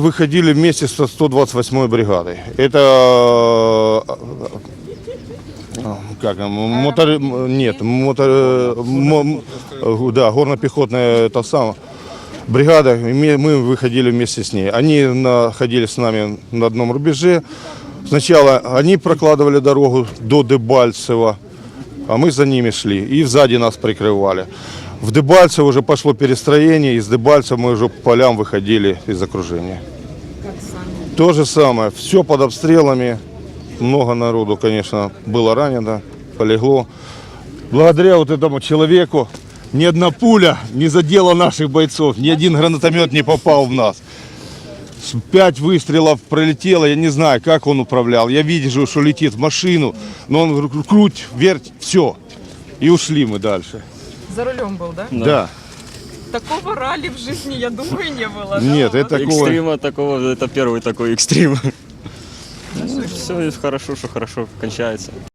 выходили вместе со 128-й бригадой. Это э, как там, мотор, нет, мотор, мо- м, да, горно-пехотная это самое бригада, мы выходили вместе с ней. Они находились с нами на одном рубеже. Сначала они прокладывали дорогу до Дебальцева, а мы за ними шли и сзади нас прикрывали. В Дебальцево уже пошло перестроение, из Дебальцева мы уже по полям выходили из окружения. То же самое, все под обстрелами, много народу, конечно, было ранено, полегло. Благодаря вот этому человеку ни одна пуля не задела наших бойцов, ни один гранатомет не попал в нас. Пять выстрелов пролетело, я не знаю, как он управлял. Я вижу, что летит в машину, но он кру- круть, верть, все. И ушли мы дальше. За рулем был, да? Да. Такого ралли в жизни, я думаю, не было. Нет, это такого. Экстрима такого, это первый такой экстрим. Ну, все хорошо, что хорошо кончается.